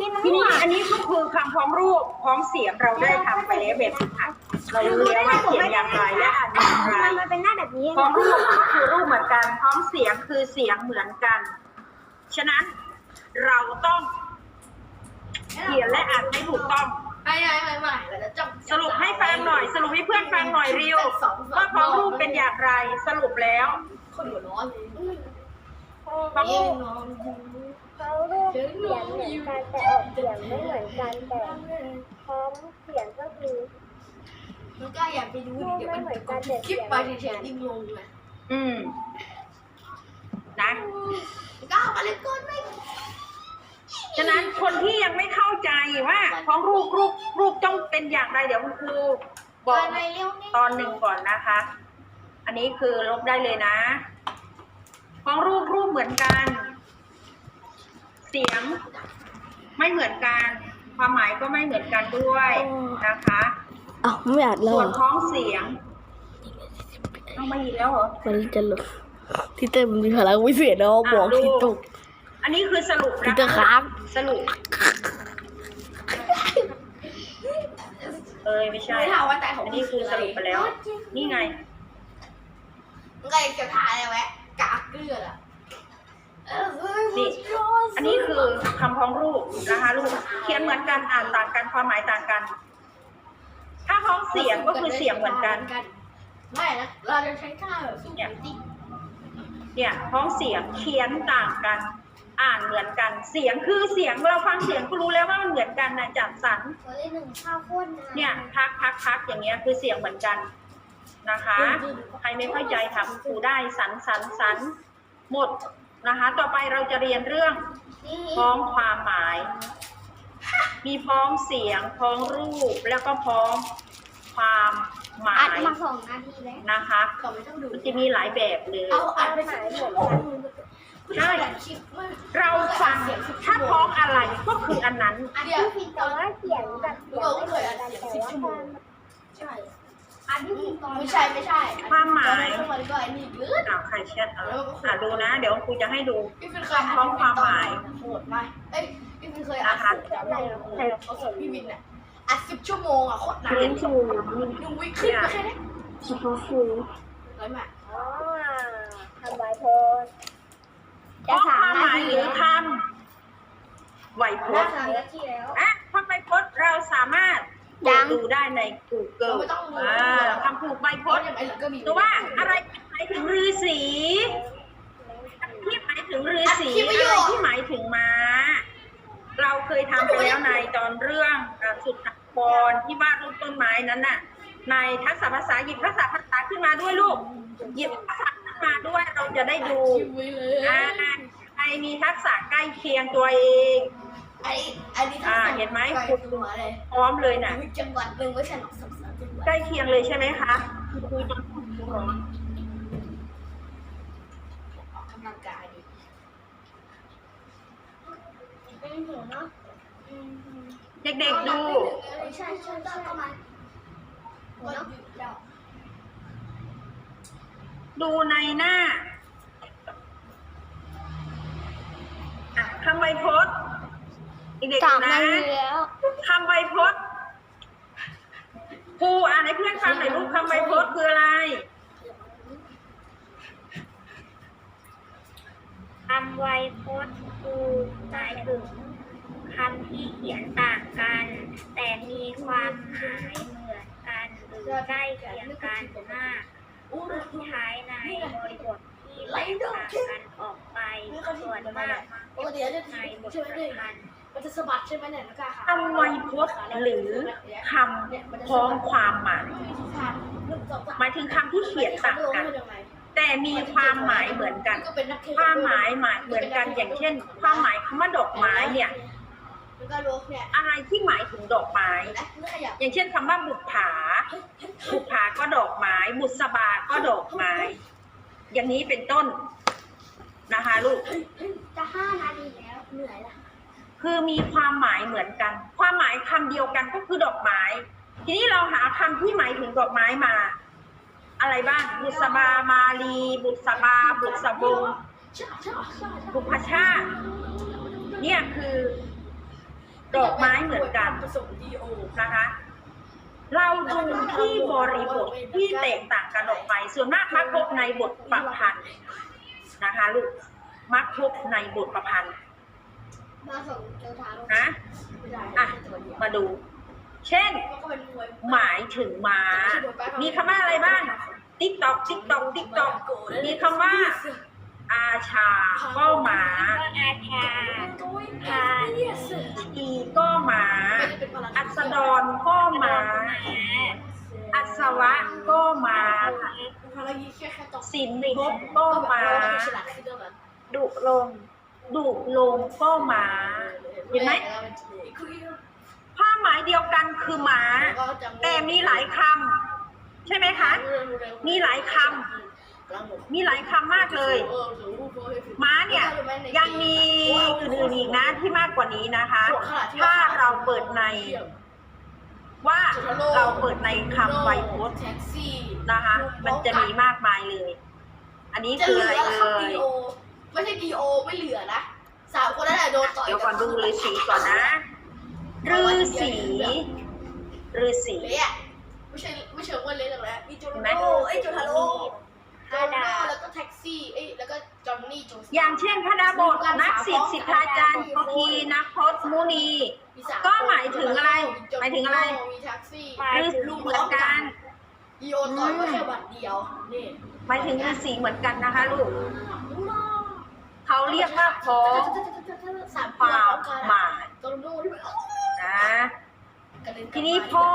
ทีนี้อันนี้ก็คือคำพ้องรูปพ้องเสียงเราได้ทำไปแล้วแบบฝึกหัดเรารู้แล้วว่าเขียนอย่างไรและอ่านอย่างไรมันเป็นหน้าแบบนี้พ้องรูปก็คือรูปเหมือนกันพ้องเสียงคือเสียงเหมือนกัน ฉะนั้นเราต้องเขียนและอ่านให้ถูกต้องไม่ไม่ไม่ไม่เราจะจับสรุปให้ฟังหน่อย สรุปให้เพื่อนฟังหน่อยริวว่าพ้องรูปเป็นอย่างไรสรุปแล้วคนหัวร้อนเลยพ้องรูป เขารูปเสียงเหมือนกันแต่ออกเสียงไม่เหมือนกันแต่พร้อมเสียงก็คือมันก็อยากไปดูเดี๋ยวมันคลิปไปเฉยๆดิ้งลงเลยอืมนะก้าวมาเลยก่อนไม่ฉะนั้นคนที่ยังไม่เข้าใจว่าพ้องรูปรูปรูปต้องเป็นอย่างไรเดี๋ยวคุณครูบอกตอนหนึ่งก่อนนะคะ อันนี้คือลบได้เลยนะพ้องรูปรูปเหมือนกัน เสียงไม่เหมือนกัน ความหมายก็ไม่เหมือนกันด้วยนะคะอ้าวไม่อัดแล้วส่เหวรนอพ้องเสียงเอามาอีกแล้วเหรอมันจะหลุดที่เต้นมันมีพลังวิเศษเนาะบอกที่ตกอันนี้คือสรุปที่นะเต้นคะค้างสรุปเอ้ยไม่ใช่ไม่ถามว่าแต่ของอันนี้คือสรุปไปแล้ว นี่ไงมันก็จะถ่ายอะไรแวะกากเกลือละ นี่ อันนี้ คือคำพ้องรูปนะคะลูกเขียนเหมือนกันอ่านต่างกันความหมายต่างกัน ถ้าพ้องเสียงก็คือเสียงเหมือนกัน ไม่นะเราจะใช้ท่าแบบสู้กันติ๊กเนี่ยพ้องเสียงเขียนต่างกัน อ่านเหมือนกันเสียงคือเสียงเราฟังเสียงก็รู้แล้วว่ามันเหมือนกันนะจัดสรรตัวเลขหนึ่งข้าวโคตรนะเนี่ยพักพักพักอย่างเงี้ยคือเสียงเหมือนกันนะคะ ใครไม่เข้าใจถามครูได้สันสันสันหมดนะคะ ต่อไปเราจะเรียนเรื่อง นี่พ้องความหมาย มีพ้องเสียงพ้องรูป แล้วก็พ้องความหมาอัดยมาสองนาทีแล้วนะคะก็ไม่ต้องดู มันจะมีหลายแบบเลย เอาอัดไปสักชั่วโมงใช่คลิปมันเราฟังถ้าพ้องอะไรก็คืออันนั้น อันที่เดียวพิมพ์ตอนว่าเสียงกับเสียงไม่เหมือนกันแต่ว่าความใช่ อันที่พิมพ์ตอนไม่ใช่ไม่ใช่ความหมายเข้ามาก็ไอ้นี่ยืดอ่าใครเช็ดเอาอ่าดูนะ เดี๋ยวครูจะให้ดู พี่เป็นเคยอ่านโหดไหมเอ้ยพี่เป็นเคยอ่านจำได้เขาส่งพี่วินอะอัดสิบชั่วโมงอะโคตรนานเรียนสูงหนึ่งวิขึ้นมาแค่นี้เฉพาะครูร้อยมากอ๋อทำไว้โพสพ้องความหมายหรือคำไหวพหน้าจน์สามนาทีแล้วอะคำไหวพจน์เราสามารถ ดูได้ใน Google อ่าคำผูกใบพเพราะจน์อย่างไรก็มีตัวว่าอะไรหมายถึงฤาษีที่หมายถึงฤาษีอะไรที่หมายถึงม้า เราเคยทำไปแล้วในตอนเรื่องเอ่อสุดทักบอลที่วาดรูปต้นไม้นั้นน่ะ ในทักษะภาษาหยิบทักษะภาษาขึ้นมาด้วยลูก หยิบทักษะขึ้นมาด้วยเราจะได้ดูคิวไว้เลยอ่าใครมีทักษะใกล้เคียงตัวเอง ไอ้ไอ้นี่ตัวเลยพร้อมเลยน่ะจังหวัดหนึ่งไม่ใช่หรอกสามสามจังหวัดใกล้เคียงเลยใช่ไหมคะครูจะออกกำลังกายดิเป็นหัวเนาะเด็กๆดูใช่ใช่ใช่ก็มาหัวเนาะดูในหน้าอะคำไวยพจน์ เด็กๆสามดูนานะทีแล้วคำไวยพจน์ครูอ่านให้เพื่อนฟังหน่อยลูกคำไวยพจน์คืออะไรคำไวยพจน์คือหมายถึงคำที่เขียนต่างกัน แต่มีความหมายเหมือนกันหรือใกล้เคียงกันมากอู้เมื่อใช้ในบริบทที่แตกต่างกันออกไปส่วนมาก ปกติจะในบทใช่ไหมสเนี่ยำคัญ มันจะสะบัดใช่ไหมเนี่ยนักการค่ะคำไวยพจน์หรือคำพ้องความหมายหมายถึงคำที่เขียนต่างกัน แต่มีความหมายเหมือนกัน ความหมายหมายเหมือนกันอย่างเช่น ความหมายคำว่าดอกไม้เนี่ยแล้วก็ลูกเนี่ยอะไรที่หมายถึงดอกไม้นะไม่ขยับอย่างเช่นคำว่าบุปผาบุปผาก็ดอกไม้ บุษบาก็ดอกไม้ อย่างนี้เป็นต้นนะคะลูก จะห้านาทีแล้วเหนื่อยละ คือมีความหมายเหมือนกัน ความหมายคำเดียวกันก็คือดอกไม้ ทีนี้เราหาคำที่หมายถึงดอกไม้มา อะไรบ้างบุษบามาลี บุษบาบุษบงบุพชาติเนี่ยคือดอกไม้เหมือนกันผสมดีโอนะคะ เราดูที่บริบทที่แตกต่างกันออกไป ส่วนมากมักพบในบทประพันธ์นะคะลูกมักพบในบทประพันธ์ มาส่งเจอทางนะ อะ มาดู เช่นหมายถึงม้า มีคำว่าอะไรบ้าง ติ๊กตอก ติ๊กตอก ติ๊กตอก มีคำว่า อาชา ก็ม้าก็อาชาพาอีก็ม้าอัสดรก็ม้าอัศวะก็ม้าค่ะภารกิจแค่แค่ตอกสินภพก็ม้าฉลาดขึ้นด้วยกันดุลง ดุลงก็หมา เห็นไหมความหมายเดียวกันคือหมา แต่มีหลายคำใช่ไหมคะ มีหลายคำมีหลายคำมากเลยม้าเนี่ยยังมีอื่นๆอีกนะที่มากกว่านี้นะคะ ถ้าเราเปิดใน ว่าเราเปิดในคำไวยพจน์แท็กซี่นะคะ มันจะมีมากมายเลย อันนี้คืออะไรเอ่ดีย ไม่ใช่ดีโอไม่เหลือนะสามคนนั้นแหละโดนต่อยเดี๋ยวก่อนดูฤาษีก่อนนะฤาษีฤาษีเละไม่ใช่ไม่เชิงว่าเละหรอกนะมีโจโรโนไอ้ยโจทาโร่โจโรโนแล้วก็แท็กซี่เอ้ยแล้วก็จอห์นนี่โจอย่างเช่นพระดาบทนักสิทธิสิทธาจารย์พคีนักพจน์มุนี ก็หมายถึงอะไร หมายถึงอะไรมีแท็กซี่หรือเหมือนกันดีโอต่อยก็แค่บัตรเดียวนี่หมายถึงฤาษีเหมือนกันนะคะลูก เขาเรียกว่าพ้องสามความหมายโจโรโนที่แบบนะทีนี้พ่อ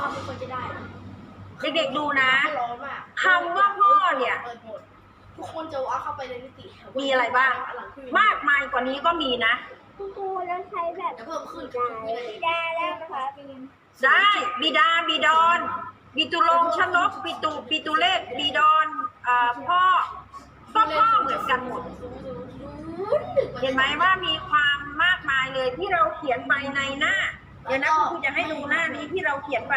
พ่อเด็กๆดูนะคำว่าพ่อเนี่ยทุกคนจะว่าเข้าไปในนิติมีอะไรบ้าง มากมายกว่านี้ก็มีนะคุณครูแล้วใช้แบบเพิ่มขึ้นได้ได้แล้วนะคะได้บิดาบิดอนบิตุลงชนกบิตุบิตุเลศบิดอนอ่อพ่อก็พ่อเหมือนกันหมด เห็นไหมว่ามีความมากมายเลยที่เราเขียนไปในหน้า เดี๋ยวนะคุณครูจะให้ดูหน้านี้ที่เราเขียนไป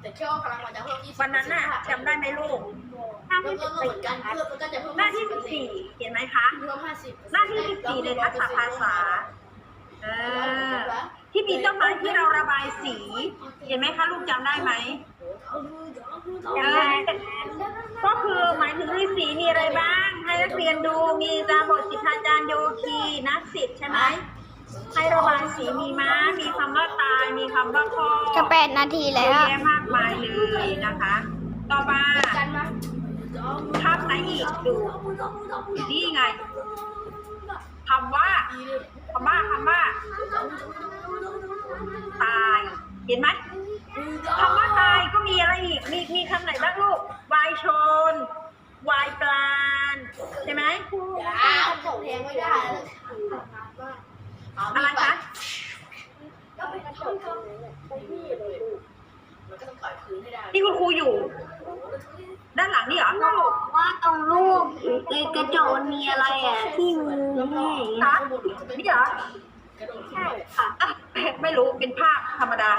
แต่แค่ว่าพลังมันจะเพิ่ม20วันนั้นน่ะจำได้ไหมลูกหน้าแล้วที่ก็สิบเหมือนกันเพิ่มมันก็จะเพิ่มหน้าที่14เห็นไหมคะเพิ่ม50หน้าที่14ในทักษะภาษาเออที่มีต้นไม้ที่เราระบายสี เห็นไหมคะลูกจำได้ไหมจำได้ก็คือหมายถึงฤาษีมีอะไรบ้างให้ นักเรียนดูมีดาบทสิทธาจารย์โยคีนักสิทธิ์ใช่ไหมให้ระบายสีมีม้า มีคำว่าตาย มีคำว่าพ่อจะแปดนาทีเยแล้อะว แยะมากมายเลยนะคะ ต่อมากันมาคำไหนอีกดูนี่ไงคำว่าคำว่าคำว่า ตาย เห็นไหมคำว่าตายก็มีอะไรอีก มีมีคำไหนบ้างลูกวายชนวายปลาน ใช่ไหมอ้าวตกแทงไม่ได้แล้วอะไรคะก็ไปกระโดดมันก็ต้องต่อยพื้นให้ได้ที่คุณครูอยู่ ด้านหลังนี่เหรอว่าตรงรูปกระจกมีอะไรอะที่มือนี่คะนี่เหรอกระโดดใช่ค่ะอะ ไม่รู้เป็นภาพธรรมดา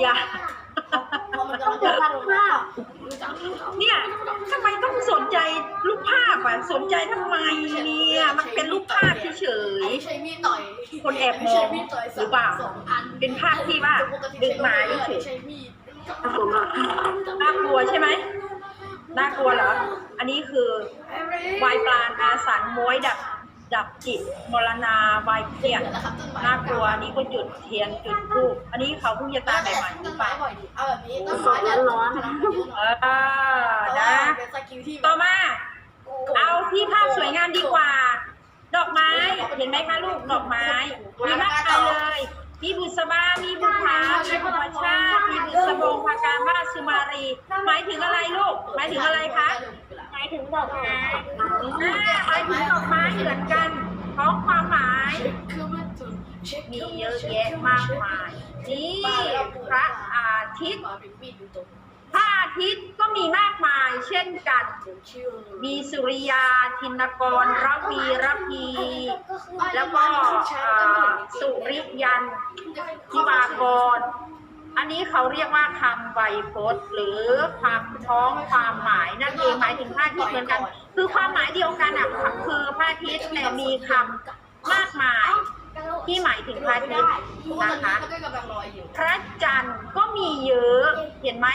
อย่าพอมันกำลังจะรักภาพเนี่ยทำไมต้องสนใจรูปภาพอะสนใจทำไมเนี่ยมันเป็นรูปภาพเฉยไม่ใช่มีดต่อยคนแอบมองหรือเปล่าเป็นภาพที่ว่าดึงมาเฉยใช้มีดๆน่ากลัวใช่ไหมน่ากลัวเหรออันนี้คือวายปลานอาสันม้วยดับ ดับจิตมรณาวายเครียดน่ากลัวอันนี้ก็จุดเทียนจุดธูปอันนี้เขาเพิ่งจะตายใหม่ๆหต้รืนอเปไม้ล่าบ่อยดิเอาแบบนี้ต้นไม้จะร้อนพลังเยอะหน่อยเออนะเป็นสกิลที่ต่อมา เอาที่ภาพสวยงามดีกว่า ดอกไม้ เห็นไหมคะลูกดอกไม้ มีมากมายเลย มีบุษบา มีบุภามีบุพชาติ มีบุษบงพากามาสุมารี หมายถึงอะไรลูก หมายถึงอะไรคะ หมายถึงดอกไม้ มือนกันพราะความหมาย มีเยอะแยะมากมาย นี่พระอาทิตย์ พระอาทิตย์ก็มีมากมายเช่นกัน มีสุริยา ทินกรระวีระพี แล้วก็เอ่อสุริยันทิวากร นนี้เขาเรียกว่าคำไวยพจน์หรือความท้องความหมายนั่นเองหมายถึงพระอาทิตย์เหมือนกัน คือความหมายเดียวกันอะคือพระอาทิตย์แต่มีคำมากมายที่หมายถึงพระอาทิตย์นะคะพระจันทร์ก็มีเยอะเห็นไหม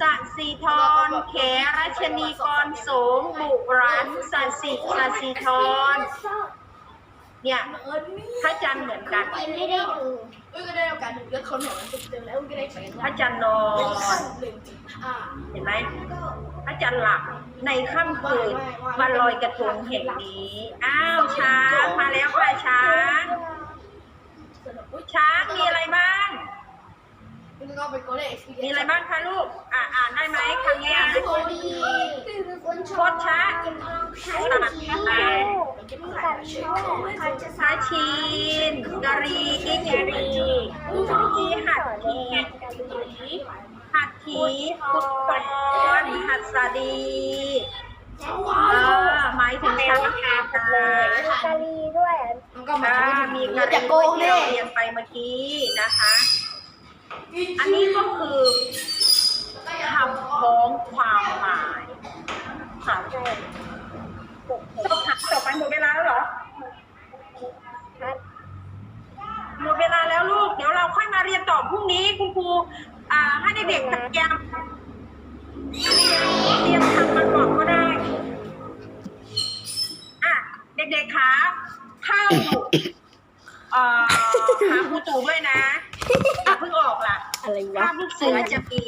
สัสีทรแขรัชนีกรสมบุรันสัสิสัสีทร เนี่ยเออนี่พระจันทร์เหมือนกันไม่ได้ดูเอ้ยก็ได้รับการเลือกคนหัวมันเต็มๆแล้วก็ได้ใช้พระจันทร์นอนหนึ่งจุดห้าเห็นไหมพระจันทร์หลับในค่ำคืนวันลอยกระทงแห่งนี้อ้าวช้างมาแล้วค่ะช้างช้างมีอะไรบ้าง มันก็เป็นโกลเด้นเอ็กซ์เพรียมีอะไรบ้างคะลูก อ่าอ่านได้ไหมคำนี้อ่านโกดีโคตรช้าตัดตาชาชีนกะรีกิกะรีกีหัดทีหัดทีฟุตบอลหัดสดีเออหมายถึงช้างคาบเลยกะลีด้วยมันก็มาอ่ามีกะอย่ารีโกงที่ดิเราเรียนไปเมื่อกี้นะคะ อันนี้ก็คือคำพ้องความหมายค่ะจบค่ะจบไปหมดเวลาแล้วเหรอ หมดเวลาแล้วลูก เดี๋ยวเราค่อยมาเรียนต่อพรุ่งนี้คุณครูให้เด็กๆพยายามเตรียมทำมันก่อนก็ได้ อะ เด็กๆคะเข้าเอ่หาครูตู่ด้วยนะ เพิ่งออกล่ะอะไรวะภาพลูกเสือจะมี